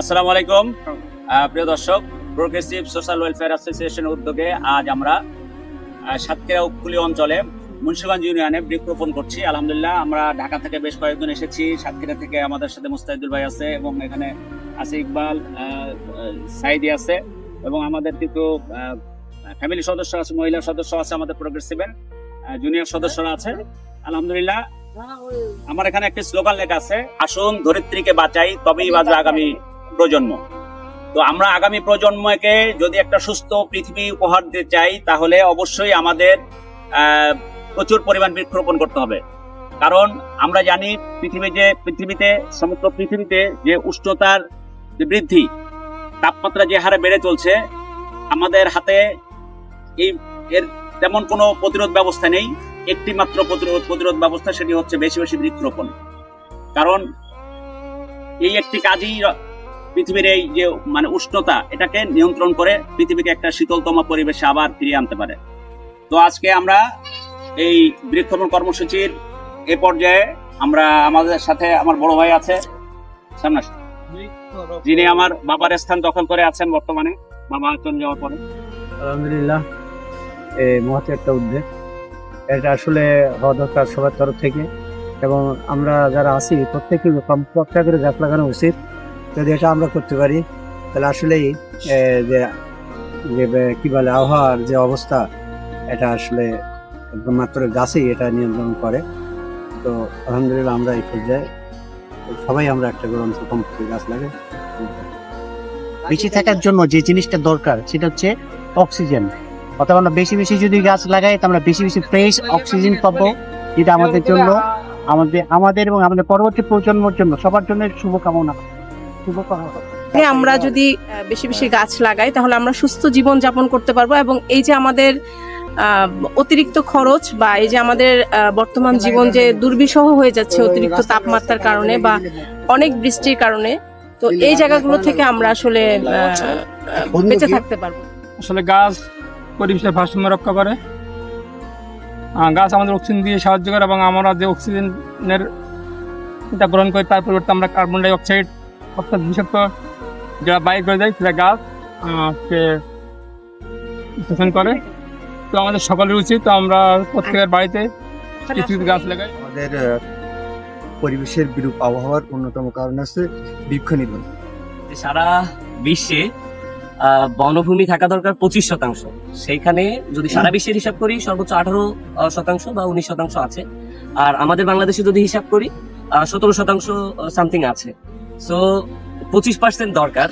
আসসালামু আলাইকুম প্রিয় দর্শক প্রোগ্রেসিভ সোশ্যাল ওয়েলফেয়ার অ্যাসোসিয়েশনের উদ্যোগে আজ আমরা সাতক্ষীরা উপকূলীয় অঞ্চলে মুন্সিগঞ্জ ইউনিয়নে বৃক্ষরোপণ করছি। আলহামদুলিল্লাহ, আমরা ঢাকা থেকে বেশ কয়েকজন এসেছি। সাতক্ষীরা থেকে আমাদের সাথে মুস্তাহিদুল ভাই আছে এবং এখানে আছে ইকবাল সাইদি আছে এবং আমাদের কিছু ফ্যামিলি সদস্য আছে, মহিলা সদস্য আছে আমাদের প্রোগ্রেসিভের জুনিয়র সদস্যরা আছে। আলহামদুলিল্লাহ আমার এখানে একটি স্লোগান লেখা আছে, আসুন ধরিত্রীকে বাঁচাই, তবেই বাঁচবে আগামী প্রজন্ম। তো আমরা আগামী প্রজন্মকে যদি একটা সুস্থ পৃথিবী উপহার দিতে চাই, তাহলে অবশ্যই আমাদের প্রচুর পরিমাণ বৃক্ষরোপণ করতে হবে। কারণ আমরা জানি পৃথিবী যে পৃথিবীতে, সমগ্র পৃথিবীতে যে উষ্ণতার যে বৃদ্ধি, তাপমাত্রা যে হারে বেড়ে চলছে, আমাদের হাতে এই এর তেমন কোনো প্রতিরোধ ব্যবস্থা নেই। একটি মাত্র প্রতিরোধ প্রতিরোধ ব্যবস্থা সেটি হচ্ছে বেশি বেশি বৃক্ষরোপণ। কারণ এই একটি কাজই পৃথিবীর এই যে মানে উষ্ণতা এটাকে নিয়ন্ত্রণ করে পৃথিবীকে একটা শীতলতম পরিবেশে আবার ফিরিয়ে আনতে পারে। তো আজকে আমরা এই বৃক্ষরোপণ কর্মসূচির এ পর্যায়ে আমরা আমাদের সাথে আমার বড় ভাই আছে সামনে যিনি আমার বাবার স্থান দখল করে আছেন বর্তমানে বাবা চলে যাওয়ার পরে। আলহামদুলিল্লাহ এই মহৎ একটা উদ্যোগ এটা আসলে হওয়া দরকার সবার তরফ থেকে। এবং আমরা যারা আছি, প্রত্যেকে কমপক্ষে করে গাছ লাগানো উচিত। যদি এটা আমরা করতে পারি, তাহলে আসলেই যে কি বলে, আবহাওয়ার যে অবস্থা, এটা আসলে একদম মাত্র গাছই এটা নিয়ন্ত্রণ করে। তো, আলহামদুলিল্লাহ আমরা এই পর্যায়ে, সবাই আমরা একটা অন্তত কমপক্ষে গাছ লাগাই। বেঁচে থাকার জন্য যে জিনিসটা দরকার, সেটা হচ্ছে অক্সিজেন। অর্থাৎ আমরা বেশি বেশি যদি গাছ লাগাই তো আমরা বেশি বেশি ফ্রেশ অক্সিজেন পাবো। যেটা আমাদের জন্য আমাদের আমাদের এবং আমাদের পরবর্তী প্রজন্মের জন্য সবার জন্য শুভকামনা। শুভকামনা। আমরা যদি বেশি বেশি গাছ লাগাই তাহলে আমরা সুস্থ জীবন যাপন করতে পারব এবং এই যে আমাদের অতিরিক্ত খরচ বা এই যে আমাদের বর্তমান জীবন যে দুর্বিষহ হয়ে যাচ্ছে অতিরিক্ত তাপমাত্রার কারণে বা অনেক বৃষ্টির কারণে তো এই জায়গাগুলো থেকে আমরা আসলে বেঁচে থাকতে পারব। আসলে গাছ পরিবেশের ভারসাম্য রক্ষা করে। গাছ আমাদের অক্সিজেন দিয়ে সাহায্য করে এবং আমরা যে অক্সিজেনের এটা গ্রহণ করি তার পরিবর্তে আমরা কার্বন ডাই অক্সাইড অর্থাৎ বিষাক্ত যারা বাইক করে দেয় সেটা গাছ শোষণ করে। তো আমাদের সকলের উচিত আমরা প্রত্যেকের বাড়িতে কিছু কিছু গাছ লাগাই। আমাদের পরিবেশের বিরূপ আবহাওয়ার অন্যতম কারণ আছে বৃক্ষ নিধন। সারা বিশ্বে বনভূমি থাকা দরকার পঁচিশ শতাংশ। সেইখানে যদি সারা বিশ্বের হিসাব করি, সর্বোচ্চ আঠারো শতাংশ বা উনিশ শতাংশ আছে। আর আমাদের বাংলাদেশে যদি হিসাব করি সতেরো শতাংশ সামথিং আছে। সো পঁচিশ পার্সেন্ট দরকার।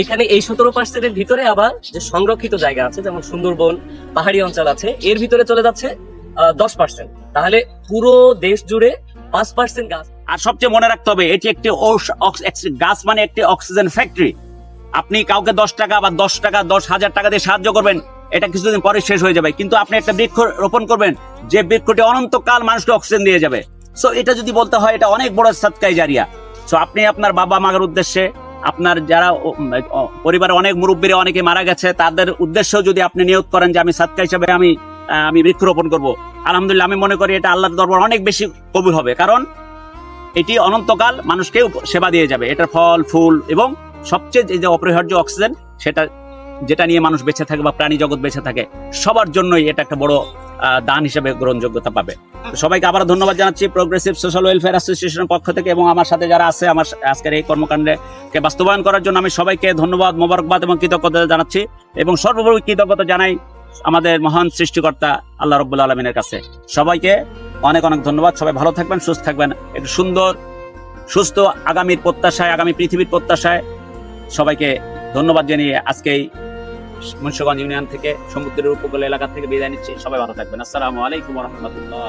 এখানে এই সতেরো পার্সেন্টের ভিতরে আবার যে সংরক্ষিত জায়গা আছে, যেমন সুন্দরবন, পাহাড়ি অঞ্চল আছে, এর ভিতরে চলে যাচ্ছে দশ পার্সেন্ট তাহলে পুরো দেশ জুড়ে পাঁচ পার্সেন্ট গাছ আর সবচেয়ে মনে রাখতে হবে, এটি একটি গাছ মানে একটি অক্সিজেন ফ্যাক্টরি আপনি কাউকে দশ টাকা বা দশ টাকা, দশ হাজার টাকা দিয়ে সাহায্য করবেন, এটা কিছুদিন পরে শেষ হয়ে যাবে। কিন্তু আপনি একটা বৃক্ষ রোপণ করবেন, যে বৃক্ষটি অনন্তকাল মানুষকে অক্সিজেন দিয়ে যাবে। সো এটা যদি বলতে হয়, এটা অনেক বড় সাতকাই জারিয়া। সো আপনি আপনার বাবা মায়ের উদ্দেশ্যে, আপনার যারা পরিবারে অনেক মুরব্বীরা অনেকে মারা গেছে, তাদের উদ্দেশ্যেও যদি আপনি নিয়োগ করেন যে আমি সাতকা হিসাবে আমি আমি বৃক্ষরোপণ করব, আলহামদুলিল্লাহ আমি মনে করি এটা আল্লাহর দরবার অনেক বেশি কবুল হবে। কারণ, এটি অনন্তকাল মানুষকে সেবা দিয়ে যাবে। এটার ফল, ফুল এবং সবচেয়ে যে- অপরিহার্য অক্সিজেন, সেটা যেটা নিয়ে মানুষ বেঁচে থাকে বা প্রাণী জগৎ বেঁচে থাকে, সবার জন্যই এটা একটা বড় দান হিসেবে গ্রহণযোগ্যতা পাবে। সবাইকে আবার ধন্যবাদ জানাচ্ছি প্রোগ্রেসিভ সোশ্যাল ওয়েলফেয়ার অ্যাসোসিয়েশনের পক্ষ থেকে এবং আমার সাথে যারা আছে, আমার আজকের এই কর্মকাণ্ডকে বাস্তবায়ন করার জন্য আমি সবাইকে ধন্যবাদ, মোবারকবাদ এবং কৃতজ্ঞতা জানাচ্ছি এবং সর্বোপরি কৃতজ্ঞতা জানাই আমাদের মহান সৃষ্টিকর্তা আল্লাহ রব্বুল আলমিনের কাছে। সবাইকে অনেক অনেক ধন্যবাদ, সবাই ভালো থাকবেন, সুস্থ থাকবেন। একটু সুন্দর, সুস্থ আগামীর প্রত্যাশায়, আগামী পৃথিবীর প্রত্যাশায় সবাইকে ধন্যবাদ জানিয়ে আজকেই মুন্সগঞ্জ ইউনিয়ন থেকে সমুদ্রের উপকূল এলাকা থেকে বিদায় নিচ্ছি। সবাই ভালো থাকবেন। আসসালামু আলাইকুম রহমতুল্লাহ।